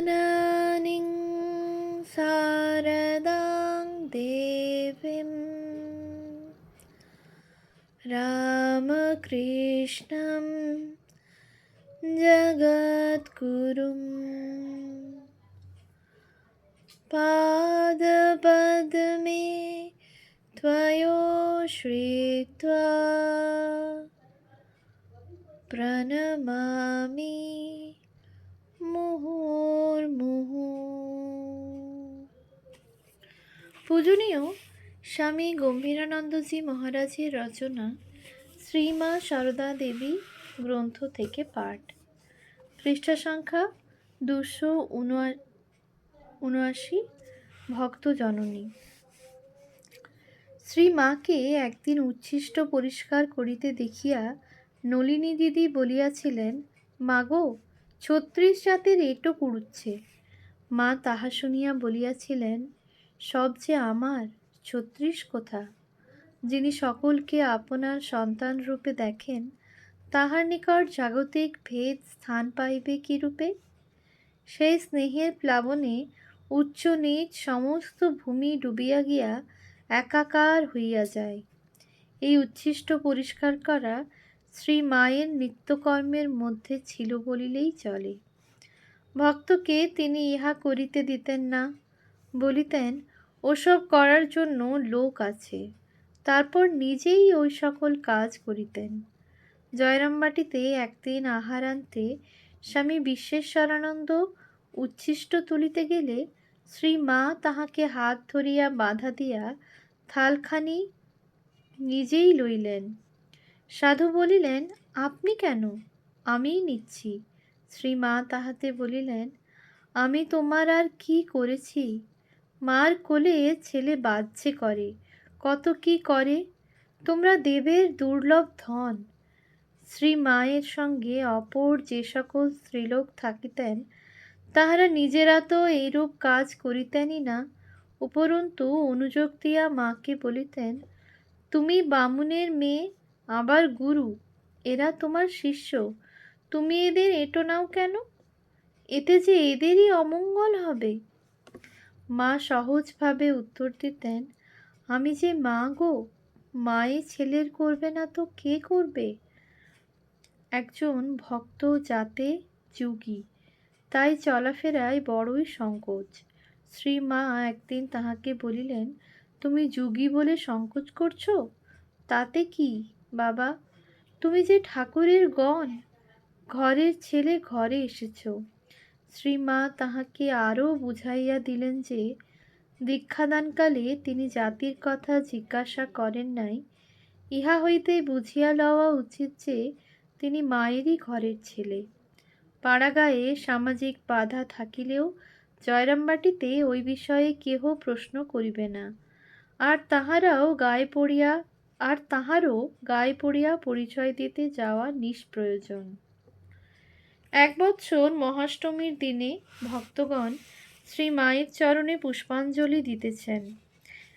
जननीं शारदां देवीं। रामकृष्णं जगद्गुरुं। पादपद्मे त्वयो श्रीत्वा প্রণমামি মুহুর্মুহু পূজনীয় স্বামী গম্ভীরানন্দজি মহারাজের রচনা শ্রীমা সারদা দেবী গ্রন্থ থেকে পাঠ। পৃষ্ঠা সংখ্যা দুশো উনআশি ভক্ত জননী। শ্রীমাকে একদিন উচ্ছিষ্ট পরিষ্কার করিতে দেখিয়া নলিনী দিদি বলিয়াছিলেন মাগো ছত্রিশ জাতের এটো কুড়ুচ্ছে মা তাহা শুনিয়া বলিয়াছিলেন, সব যে আমার, ছত্রিশ কোথা? যিনি সকলকে আপনার সন্তান রূপে দেখেন, তাহার নিকট জাগতিক ভেদ স্থান পাইবে কি রূপে সেই স্নেহের প্লাবনে উচ্চ নিচ সমস্ত ভূমি ডুবিয়া গিয়া একাকার হইয়া যায়। এই উচ্ছিষ্ট পরিষ্কার করা শ্রী মায়ের নিত্যকর্মের মধ্যে ছিল বলিলেই চলে। ভক্তকে তিনি ইহা করিতে দিতেন না। বলিতেন, ওসব করার জন্য লোক আছে। তারপর নিজেই ওই সকল কাজ করিতেন। জয়রামবাটিতে একদিন আহার আনতে স্বামী বিশ্বেশ্বরানন্দ উচ্ছিষ্ট তুলিতে গেলে শ্রী মা তাহাকে হাত ধরিয়া বাধা দিয়া থালখানি নিজেই লইলেন। সাধু বলিলেন, আপনি কেন? আমিই নিচ্ছি। শ্রীমা তাহাতে বলিলেন, আমি তোমার আর কি করেছি? মার কোলে ছেলে বাজছে করে। কত কি করে? তোমরা দেবের দুর্লভ ধন। শ্রী মায়ের সঙ্গে অপর যে সকল স্ত্রীলোক থাকিতেন, তাহারা নিজেরা তো এইরূপ কাজ করিতেনই না। উপরন্তু অনুযোগ দিয়া মাকে বলিতেন, তুমি বামুনের মেয়ে আবার গুরু, এরা তোমার শিষ্য। তুমি এদের এটো নাও কেন? এতে যে এদেরই অমঙ্গল হবে। মা সহজভাবে উত্তর দিতেন, আমি যে মা গো, মায়ে ছেলের করবে না তো কে করবে? একজন ভক্ত যাতে যুগী, তাই চলাফেরায় বড়ই সংকোচ। শ্রী মা একদিন তাহাকে বলিলেন, তুমি যুগী বলে সংকোচ করছ? তাতে কি? বাবা, তুমি যে ঠাকুরের গণ, ঘরের ছেলে ঘরে এসেছ। শ্রীমা তাহাকে আরও বুঝাইয়া দিলেন যে, দীক্ষাদানকালে তিনি জাতির কথা জিজ্ঞাসা করেন নাই। ইহা হইতে বুঝিয়া লওয়া উচিত যে, তিনি মায়েরই ঘরের ছেলে। পাড়াগায়ে সামাজিক বাধা থাকিলেও জয়রামবাটিতে ওই বিষয়ে কেহ প্রশ্ন করিবে না। আর তাহারাও গায়ে পড়িয়া আর তাহারও গায়ে পড়িয়া পরিচয় দিতে যাওয়া নিষ্প্রয়োজন। এক বৎসর মহাষ্টমীর দিনে ভক্তগণ শ্রী মায়ের চরণে পুষ্পাঞ্জলি দিতেছেন।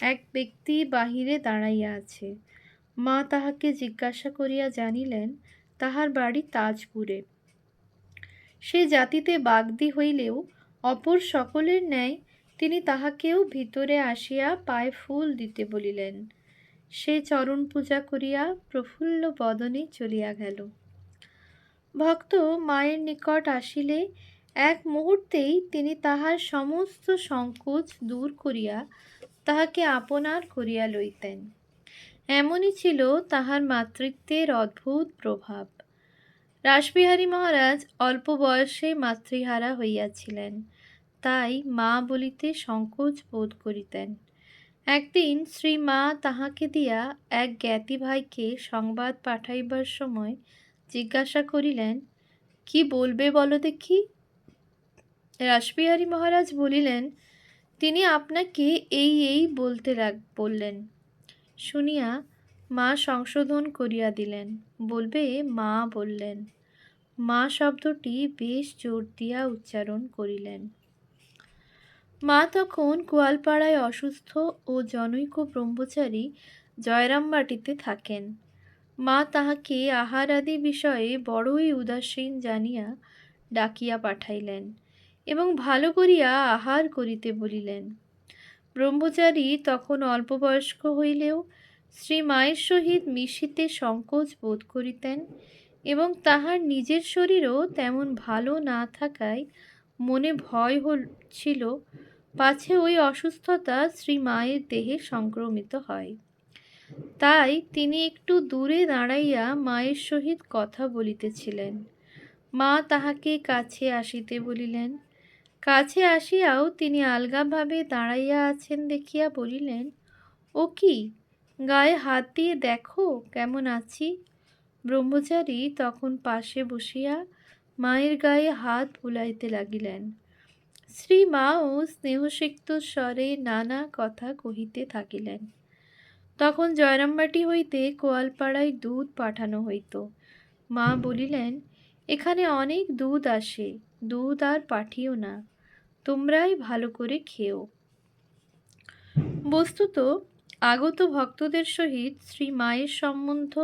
এক ব্যক্তি বাহিরে দাঁড়াইয়া আছে। মা তাহাকে জিজ্ঞাসা করিয়া জানিলেন, তাহার বাড়ি তাজপুরে। সে জাতিতে বাগদি হইলেও অপর সকলের ন্যায় তিনি তাহাকেও ভিতরে আসিয়া পায়ে ফুল দিতে বলিলেন। সে চরণ পূজা করিয়া প্রফুল্ল বদনে চলিয়া গেল। ভক্ত মায়ের নিকট আসিলে এক মুহূর্তেই তিনি তাহার সমস্ত সংকোচ দূর করিয়া তাহাকে আপনার করিয়া লইতেন। এমনই ছিল তাহার মাতৃত্বের অদ্ভুত প্রভাব। রাসবিহারী মহারাজ অল্প বয়সে মাতৃহারা হইয়াছিলেন, তাই মা বলিতে সংকোচ বোধ করিতেন। একদিন শ্রী মা তাহাকে দিয়া এক জ্ঞাতি ভাইকে সংবাদ পাঠাইবার সময় জিজ্ঞাসা করিলেন, কি বলবে বলো দেখি? রাসবিহারী মহারাজ বলিলেন, তিনি আপনাকে এই এই বলতে লাগ বললেন। শুনিয়া মা সংশোধন করিয়া দিলেন, বলবে মা বললেন। মা শব্দটি বেশ জোর দিয়া উচ্চারণ করিলেন। মা তখন গোয়ালপাড়ায় অসুস্থ ও জনৈক ব্রহ্মচারী জয়রামবাটিতে থাকেন। মা তাহাকে আহার আদি বিষয়ে বড়ই উদাসীন জানিয়া ডাকিয়া পাঠাইলেন এবং ভালো করিয়া আহার করিতে বলিলেন। ব্রহ্মচারী তখন অল্পবয়স্ক হইলেও শ্রী মায়ের সহিত মিশিতে সংকোচ বোধ করিতেন এবং তাহার নিজের শরীরও তেমন ভালো না থাকায় মনে ভয় ছিল পাছে ওই অসুস্থতা শ্রী মায়ের দেহে সংক্রমিত হয়। তাই তিনি একটু দূরে দাঁড়াইয়া মায়ের সহিত কথা বলিতেছিলেন। মা তাহাকে কাছে আসিতে বলিলেন। কাছে আসিয়াও তিনি আলগাভাবে দাঁড়াইয়া আছেন দেখিয়া বলিলেন, ও কি, গায়ে হাত দিয়ে দেখো কেমন আছি? ব্রহ্মচারী তখন পাশে বসিয়া মায়ের গায়ে হাত বুলাইতে লাগিলেন। শ্রী মাও স্নেহসিক্ত স্বরে নানা কথা কহিতে থাকিলেন। তখন জয়রামবাটি হইতে কোয়ালপাড়ায় দুধ পাঠানো হইত। মা বলিলেন, এখানে অনেক দুধ আসে, দুধ আর পাঠিও না, তোমরাই ভালো করে খেও। বস্তুত আগত ভক্তদের সহিত শ্রী মায়ের সম্বন্ধ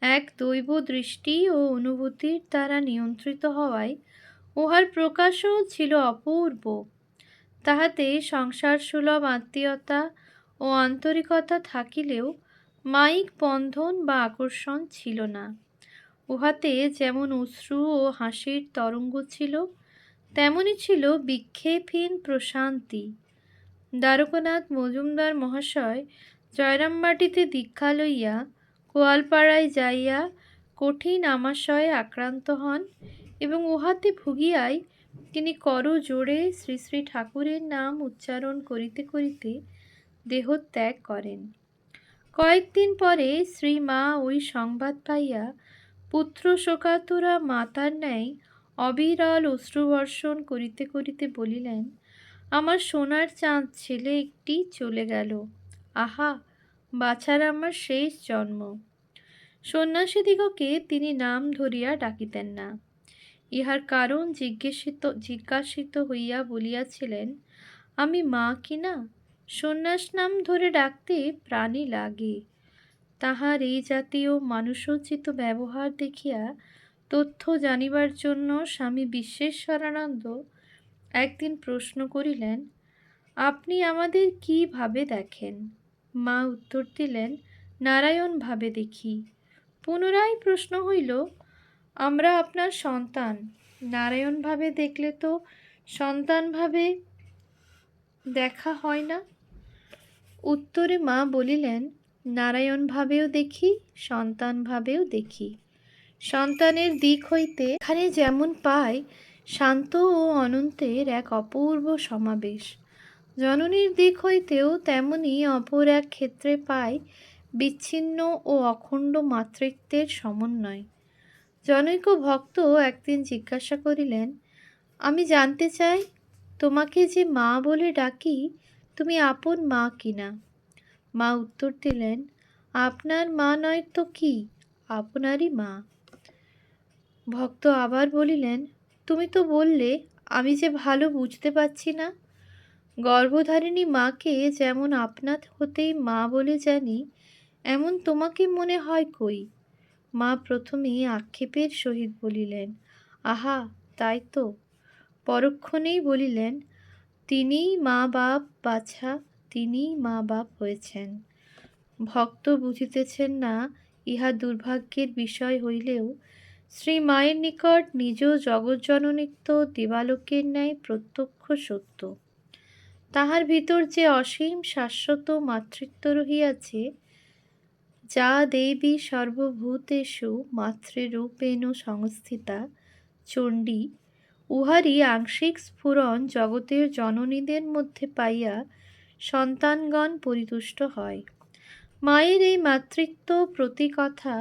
এক দৈব দৃষ্টি ও অনুভূতির দ্বারা নিয়ন্ত্রিত হওয়ায় উহার প্রকাশও ছিল অপূর্ব। তাহাতে সংসার সুলভ আত্মীয়তা ও আন্তরিকতা থাকিলেও মাইক বন্ধন বা আকর্ষণ ছিল না। উহাতে যেমন অশ্রু ও হাসির তরঙ্গ ছিল তেমনই ছিল বিক্ষেপহীন প্রশান্তি। দ্বারকনাথ মজুমদার মহাশয় জয়রামবাটিতে দীক্ষা লইয়া কোয়ালপাড়ায় যাইয়া কঠিন আমাশয়ে আক্রান্ত হন এবং উহাতে ভুগিয়াই তিনি কর জোরে শ্রী শ্রী ঠাকুরের নাম উচ্চারণ করিতে করিতে দেহত্যাগ করেন। কয়েকদিন পরে শ্রী মা ওই সংবাদ পাইয়া পুত্র শোকাতুরা মাতার ন্যায় অবিরল অশ্রুবর্ষণ করিতে করিতে বলিলেন, আমার সোনার চাঁদ ছেলে একটি চলে গেল। আহা, বাছার আমার শেষ জন্ম। সন্ন্যাসীদিগকে তিনি নাম ধরিয়া ডাকিতেন না। ইহার কারণ জিজ্ঞাসিত জিজ্ঞাসিত হইয়া বলিয়াছিলেন, আমি মা কিনা সন্ন্যাস নাম ধরে ডাকতে প্রাণী লাগে। তাহার এই জাতীয় মানুষোচিত ব্যবহার দেখিয়া তথ্য জানিবার জন্য স্বামী বিশ্বেশ্বরানন্দ একদিন প্রশ্ন করিলেন, আপনি আমাদের কীভাবে দেখেন? মা উত্তর দিলেন, নারায়ণ ভাবে দেখি। পুনরায় প্রশ্ন হইল আমরা আপনার সন্তান। নারায়ণভাবে দেখলে তো সন্তানভাবে দেখা হয় না। উত্তরে মা বলিলেন, নারায়ণভাবেও দেখি, সন্তানভাবেও দেখি। সন্তানের দিক হইতে এখানে যেমন পাই, শান্ত ও অনন্তের এক অপূর্ব সমাবেশ। জননীর দিক হইতেও তেমনি অপর এক ক্ষেত্রে পাই বিচ্ছিন্ন ও অখণ্ড মাতৃত্বের সমন্বয়। জনৈক ভক্ত একদিন জিজ্ঞাসা করিলেন, আমি জানতে চাই, তোমাকে যে মা বলে ডাকি, তুমি আপন মা কিনা? মা উত্তর দিলেন, আপনার মা নয় তো কি? আপনারই মা। ভক্ত আবার বলিলেন, তুমি তো বললে, আমি যে ভালো বুঝতে পারছি না। গর্ভধারিণী মাকে যেমন আপনার হতেই মা বলে জানি, এমন তোমাকে মনে হয় কই? মা প্রথমে আক্ষেপের সহিত বলিলেন, আহা, তাই তো। পরক্ষণেই বলিলেন, তিনিই মা বাপ বাছা, তিনিই মা বাপ হয়েছেন। ভক্ত বুঝিতেছেন না, ইহা দুর্ভাগ্যের বিষয় হইলেও শ্রী মায়ের নিকট নিজ জগৎজননিত্য দিবালোকের ন্যায় প্রত্যক্ষ সত্য। তাহার ভিতর যে অসীম শাশ্বত মাতৃত্ব রহিয়াছে যা দেবী সর্বভূতেষু মাতৃরূপেণ সংস্থিতা চণ্ডী, উহারই আংশিক স্ফুরণ জগতের জননীদের মধ্যে পাইয়া সন্তানগণ পরিতুষ্ট হয়। মায়ের এই মাতৃত্ব প্রতি কথা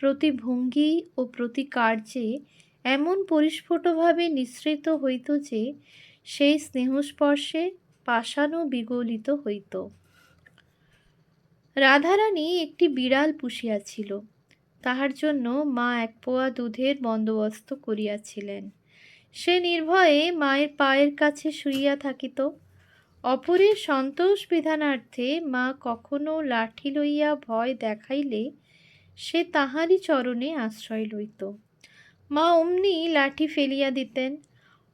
প্রতি ভঙ্গি ও প্রতি কার্যে এমন পরিস্ফুটভাবে নিঃসৃত হইত যে, সেই স্নেহস্পর্শে পাষাণও বিগলিত হইত। রাধারানী একটি বিড়াল পুষিয়াছিল। তাহার জন্য মা এক পোয়া দুধের বন্দোবস্ত করিয়াছিলেন। সে নির্ভয়ে মায়ের পায়ের কাছে শুইয়া থাকিত। অপরের সন্তোষ বিধানার্থে মা কখনো লাঠি লইয়া ভয় দেখাইলে সে তাহারই চরণে আশ্রয় লইত। মা অমনি লাঠি ফেলিয়া দিতেন,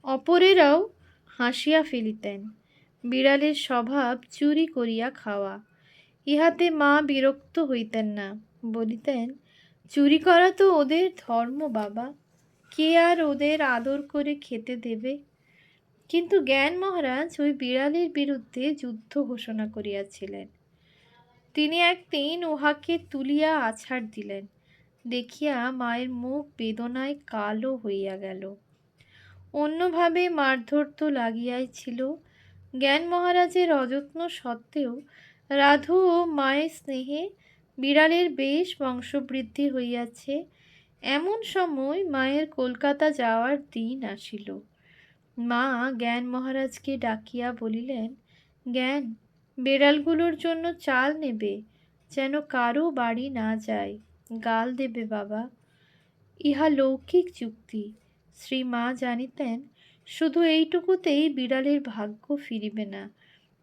অপরেরাও হাসিয়া ফেলিতেন। বিড়ালের স্বভাব চুরি করিয়া খাওয়া। ইহাতে মা বিরক্ত হইতেন না। বলিতেন, চুরি করা তো ওদের ধর্ম, বাবা। কে আর ওদের আদর করে খেতে দেবে? কিন্তু জ্ঞান মহারাজ ওই বিড়ালের বিরুদ্ধে যুদ্ধ ঘোষণা করিয়াছিলেন। তিনি একদিন উহাকে তুলিয়া আছাড় দিলেন। দেখিয়া মায়ের মুখ বেদনায় কালো হইয়া গেল। অন্যভাবে মারধর তো লাগিয়াই ছিল। জ্ঞান মহারাজের অযত্ন সত্ত্বেও রাধু ও মায়ের স্নেহে বিড়ালের বেশ বংশবৃদ্ধি হইয়াছে। এমন সময় মায়ের কলকাতা যাওয়ার দিন আসিল। মা জ্ঞান মহারাজকে ডাকিয়া বলিলেন, জ্ঞান, বেড়ালগুলোর জন্য চাল নেবে, যেন কারও বাড়ি না যায়। গাল দেবে বাবা। ইহা লৌকিক যুক্তি। শ্রী মা জানিতেন, শুধু এইটুকুতেই বিড়ালের ভাগ্য ফিরিবে না।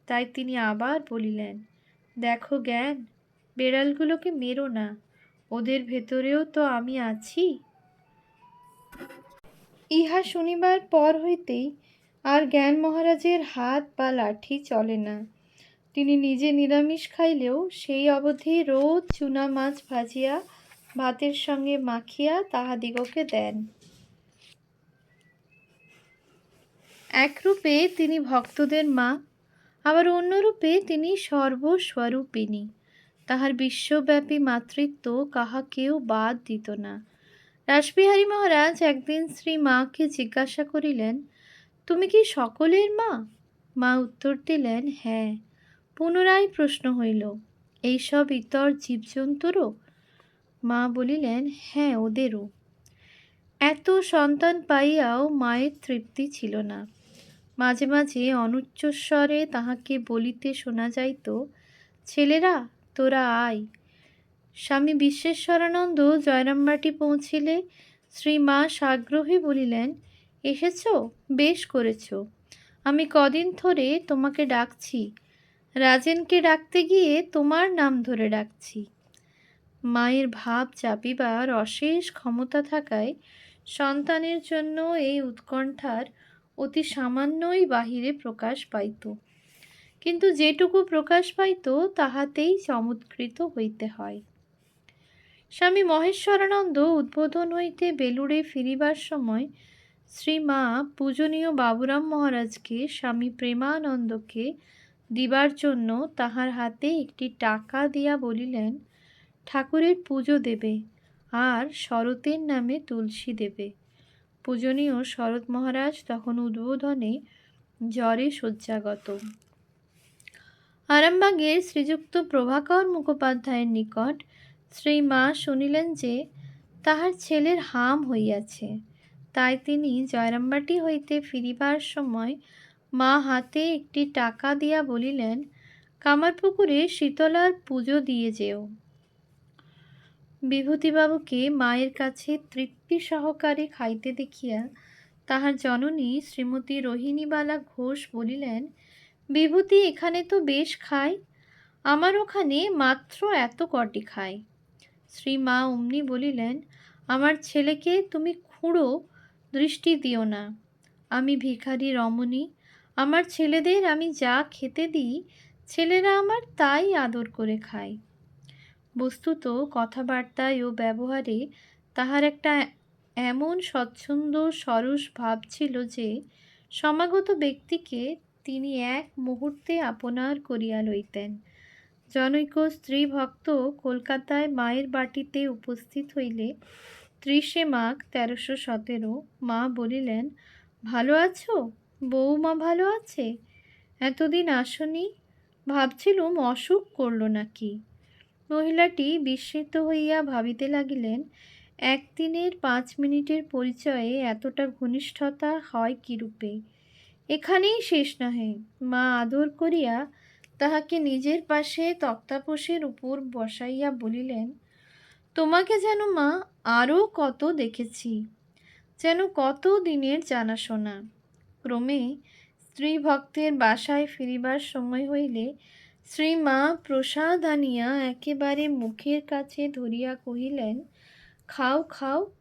তাই তিনি আবার বলিলেন দেখো জ্ঞান, বেড়ালগুলোকে মেরো না, ওদের ভেতরেও তো আমি আছি। ইহা শুনিবার পর হইতেই আর জ্ঞান মহারাজের হাত বা লাঠি চলে না। তিনি নিজে নিরামিষ খাইলেও সেই অবধি রোজ চুনা মাছ ভাজিয়া, ভাতের সঙ্গে মাখিয়া তাহাদিগকে দেন। একরূপে তিনি ভক্তদের মা আবার অন্যরূপে তিনি সর্বস্বরূপিণী। তাহার বিশ্বব্যাপী মাতৃত্ব কাহাকেও বাদ দিত না। রাসবিহারী মহারাজ একদিন শ্রী মাকে জিজ্ঞাসা করিলেন, তুমি কি সকলের মা? মা উত্তর দিলেন হ্যাঁ। পুনরায় প্রশ্ন হইল, এইসব ইতর জীবজন্তুরও? মা বলিলেন হ্যাঁ ওদেরও। এত সন্তান পাইয়াও মায়ের তৃপ্তি ছিল না। মাঝে মাঝে অনুচ্চস্বরে তাহাকে বলিতে শোনা যাইত, ছেলেরা, তোরা আয়। স্বামী বিশ্বেশ্বরানন্দ জয়রামবাটি পৌঁছিলে, শ্রী মা সাগ্রহে বলিলেন, এসেছ, বেশ করেছ। আমি কদিন ধরে তোমাকে ডাকছি। রাজেনকে ডাকতে গিয়ে তোমার নাম ধরে ডাকছি। মায়ের ভাব চাপিবার অশেষ ক্ষমতা থাকায় সন্তানের জন্য এই উৎকণ্ঠার অতি সামান্যই বাহিরে প্রকাশ পাইত। কিন্তু যেটুকু প্রকাশ পাইত, তাহাতেই চমৎকৃত হইতে হয়। স্বামী মহেশ্বরানন্দ উদ্বোধন হইতে বেলুড়ে ফিরিবার সময় শ্রী মা পূজনীয় বাবুরাম মহারাজকে স্বামী প্রেমানন্দকে দিবার জন্য তাহার হাতে একটি টাকা দিয়া বলিলেন, ঠাকুরের পুজো দেবে, আর শরতের নামে তুলসী দেবে। পূজনীয় শরৎ মহারাজ তখন উদ্বোধনে জ্বরে শয্যাগত। আরামবাগের শ্রীযুক্ত প্রভাকর মুখোপাধ্যায়ের নিকট শ্রী মা শুনিলেন যে তাহার ছেলের হাম হইয়াছে। তাই তিনি জয়রামবাটি হইতে ফিরিবার সময় মা হাতে একটি টাকা দিয়া বলিলেন, কামারপুকুরে শীতলার পুজো দিয়ে যেও। বিভূতিবাবুকে মায়ের কাছে তৃপ্তি সহকারে খাইতে দেখিয়া তাহার জননী শ্রীমতী রোহিণীবালা ঘোষ বলিলেন, বিভূতি, এখানে তো বেশ খায় আমার ওখানে মাত্র এত কটি খায় শ্রী মা অমনি বলিলেন, আমার ছেলেকে তুমি খুঁড়ো, দৃষ্টি দিও না। আমি ভিখারি রমণী, আমার ছেলেদের আমি যা খেতে দিই, ছেলেরা আমার তাই আদর করে খায়। বস্তুত কথাবার্তায় ও ব্যবহারে তাহার একটা এমন স্বচ্ছন্দ সরস ভাব ছিল যে, সমাগত ব্যক্তিকে তিনি এক মুহূর্তে আপনার করিয়া লইতেন। জনৈক স্ত্রী ভক্ত কলকাতায় মায়ের বাটিতে উপস্থিত হইলে ত্রিশে মাঘ তেরোশো সতেরো মা বলিলেন, ভালো আছো? বৌমা ভালো আছে? এতদিন আসনি? ভাবছিলুম অসুখ করল নাকি? মহিলাটি বিস্মিত হইয়া ভাবিতে লাগিলেন, একদিনের পাঁচ মিনিটের পরিচয়ে এতটা ঘনিষ্ঠতা হয় কিরূপে? এখানেই শেষ নহে মা আদর করিয়া তাহাকে নিজের পাশে তক্তাপোষের উপর বসাইয়া বলিলেন, তোমাকে যেন মা আরও কত দেখেছি, যেন কত দিনের জানাশোনা। ক্রমে স্ত্রী ভক্তের বাসায় ফিরিবার সময় হইলে শ্রী মা প্রসাদ আনিয়া একেবারে মুখের কাছে ধরিয়া কহিলেন, খাও খাও।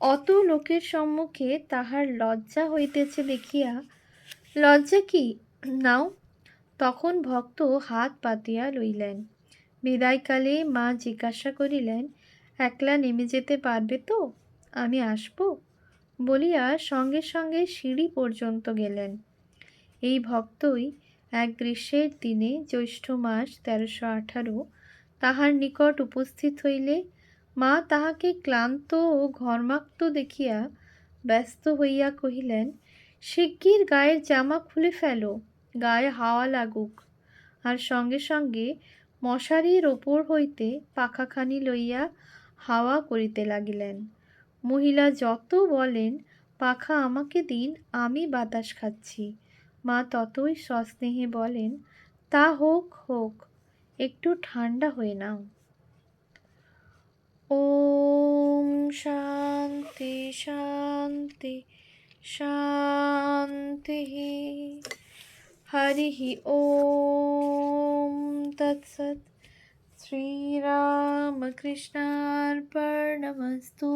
অত লোকের সম্মুখে তাহার লজ্জা হইতেছে দেখিয়া। লজ্জা কি? নাও। তখন ভক্ত হাত পাতিয়া লইলেন। বিদায়কালে মা জিজ্ঞাসা করিলেন, একলা নেমে যেতে পারবে তো? আমি আসব? বলিয়া সঙ্গে সঙ্গে সিঁড়ি পর্যন্ত গেলেন। এই ভক্তই এক গ্রীষ্মের দিনে জ্যৈষ্ঠ মাস তেরোশো আঠারো, তাহার নিকট উপস্থিত হইলে মা তাহাকে ক্লান্ত ও ঘর্মাক্ত দেখিয়া ব্যস্ত হইয়া কহিলেন, শিগগির গায়ের জামা খুলে ফেলো, গায়ে হাওয়া লাগুক। আর সঙ্গে সঙ্গে মশারির ওপর হইতে পাখাখানি লইয়া হাওয়া করিতে লাগিলেন। মহিলা যত বলেন, পাখা আমাকে দিন, আমি বাতাস খাচ্ছি। মা ততই সস্নেহে বলেন তা হোক হোক একটু ঠান্ডা হয়ে নাও ওম শান্তি শান্তি শান্তি हरिः ॐ तत्सत् श्रीरामकृष्णार्पणमस्तु